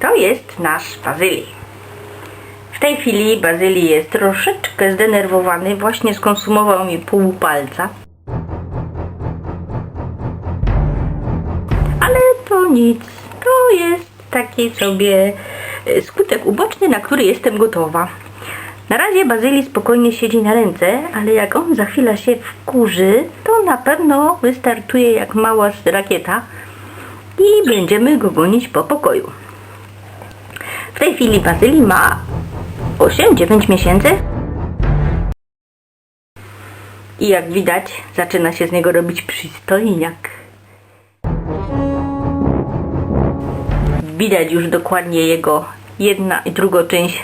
To jest nasz Bazylii. W tej chwili Bazylii jest troszeczkę zdenerwowany. Właśnie skonsumował mi pół palca. Ale to nic. To jest taki sobie e, skutek uboczny, na który jestem gotowa. Na razie Bazylii spokojnie siedzi na ręce, ale jak on za chwilę się wkurzy, to na pewno wystartuje jak mała rakieta i będziemy go gonić po pokoju. W tej chwili Bazylii ma 8-9 miesięcy. I jak widać, zaczyna się z niego robić przystojniak. Widać już dokładnie jego jedna i druga część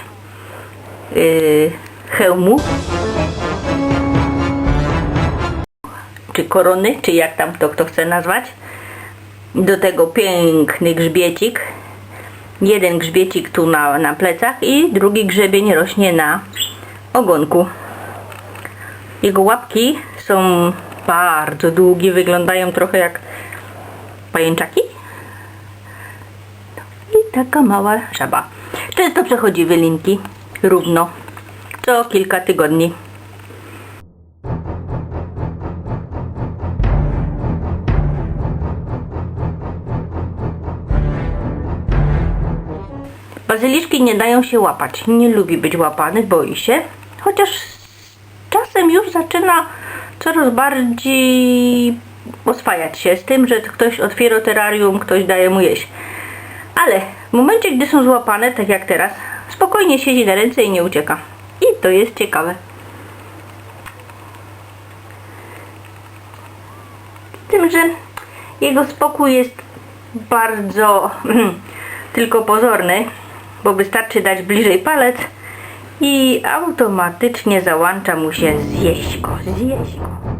yy, hełmu. Czy korony, czy jak tam to kto chce nazwać. Do tego piękny grzbiecik. Jeden grzbiecik tu na, na plecach i drugi grzebień rośnie na ogonku. Jego łapki są bardzo długie, wyglądają trochę jak pajęczaki. I taka mała żaba. Często przechodzi wylinki równo, co kilka tygodni. Bazyliszki nie dają się łapać. Nie lubi być łapany, boi się. Chociaż czasem już zaczyna coraz bardziej oswajać się z tym, że ktoś otwiera terrarium, ktoś daje mu jeść. Ale w momencie, gdy są złapane, tak jak teraz, spokojnie siedzi na ręce i nie ucieka. I to jest ciekawe. Tym, że jego spokój jest bardzo tylko pozorny, bo wystarczy dać bliżej palec i automatycznie załącza mu się zjeść go, zjeść go.